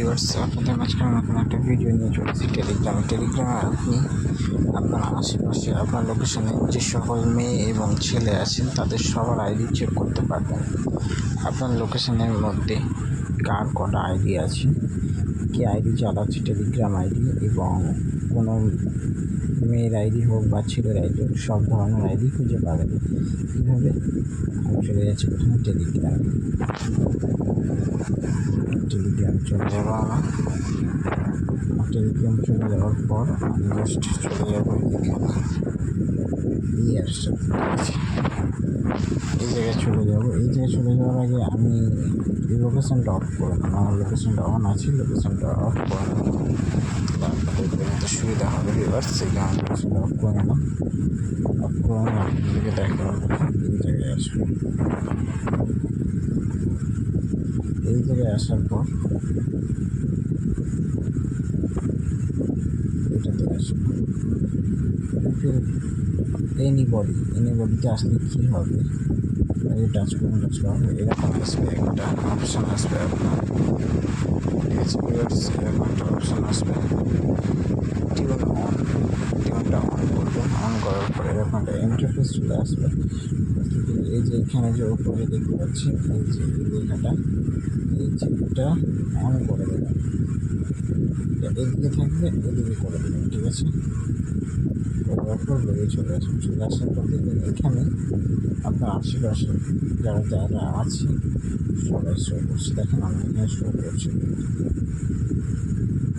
Viewers আপনাদের মাঝখানে নতুন একটা ভিডিও নিয়ে চলেছি টেলিগ্রামে টেলিগ্রামে আপনি আপনার আশেপাশে, আপনার লোকেশনে যে সকল মেয়ে এবং ছেলে আছেন, তাদের সবার আইডি চেক করতে পারবেন। আপনার লোকেশনের মধ্যে কার কটা আইডি আছে, কি আইডি চালাচ্ছে টেলিগ্রাম আইডি এবং কোনো মেয়ের আইডি হোক বা ছেলের আইডি হোক, সব ধরনের আইডি খুঁজে পাবেন। কীভাবে? আমি চলে যাচ্ছি প্রথমে টেলিগ্রামে টেলিগ্রাম চলে যাব আমার টেলিগ্রাম চলে যাওয়ার পর আমি জাস্ট চলে যাব এই অ্যাপসটা এই জায়গায় চলে যাব। এই জায়গায় চলে যাওয়ার আগে আমি এই লোকেশনটা অফ করে নেব আমার লোকেশনটা অন আছে লোকেশনটা অফ করে নেব সুবিধা হবে এবার সেই কারণে লোকেশনটা অফ করে নিলাম। অফ করে নিলাম আপনাদেরকে দেখাবো এই জায়গায় আসব। জায়গায় আসার পর আসব। এনি বডিতে আসলে কী হবে? এই টাচ করুন এরকম আসবে একটা অপশান আসবে আপনার এরকম একটা অপশান আসবে। টিউন অন টিউনটা অন করবেন অন করার পরে এরকম একটা ইন্টারফেস চলে আসবে। এই যে এখানে যে উপরে দেখতে পাচ্ছি, এই যে লেখাটা এই এটা অন করে এদিকে থাকবে এদিকে করে দেবেন ঠিক আছে করার পর বেরিয়ে চলে আসুন চলে আসার পর দেখবেন এখানে আপনার আশেপাশে যারা যারা আছে সবাই শো করছে দেখেন আমার এখানে শো করছে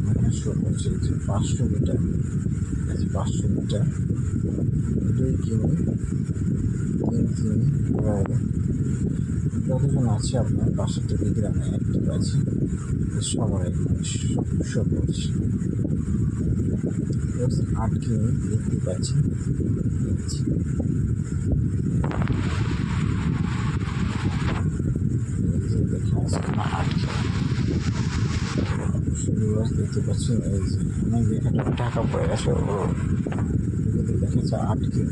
এখানে শো করছে যে পাঁচশো মিটার পাঁচশো মিটার দুই কিমি তিন কিমি যতজন আছে আপনার, পাশের টেলিগ্রামে অ্যাক্টিভ আছে সবার এখানে শো করছে প্লাস আট কিমি দেখতে পাচ্ছি দেখছি কিমি দেখতে পাচ্ছি এই যে অনেক লেখাটা ঢাকা পড়ে গেছে ওগুলো দেখেছে আটকে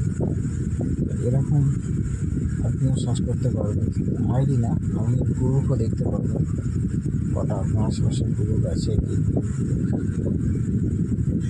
এরকম আপনিও সার্চ করতে পারবেন আইডি না আপনি গ্রুপও দেখতে পারবেন কটা আপনার আশেপাশে গ্রুপ আছে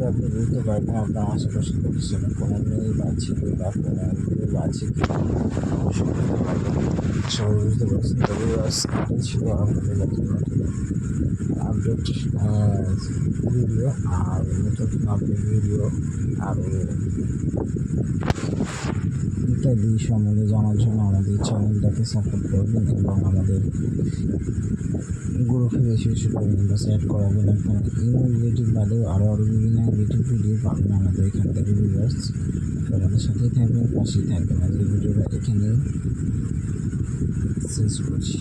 পারবেন কিসের গ্রুপ আর সবাই বুঝতে পারছেন তো এখানে আপনি বুঝতে পারবেন, আপনার আশেপাশে লোকেশন কোনো মেয়ে বা ছেলে, বা কোনো গ্রুপ আছে কি বুঝতে পারবেন। সবাই বুঝতে পারছেন। তবে আজকে ছিল কাছে আপডেট ভিডিও আর নতুন আপডেট ভিডিও আরও ইত্যাদি সম্বন্ধে জানার জন্য আমাদের চ্যানেলটাকে সাপোর্ট করবেন এবং আমাদের গ্রুপে বেশি বেশি করে অ্যাড করাবেন। এবং ইমেল রিলেটিভ বাদেও আরও আরও বিভিন্ন রিলেটিভ ভিডিও পাবেন আমাদের এখান থেকে ভিউয়ার্স আমাদের সাথেই থাকবেন, পাশেই থাকবেন। আজ এই ভিডিওটা এখানেই শেষ করছি।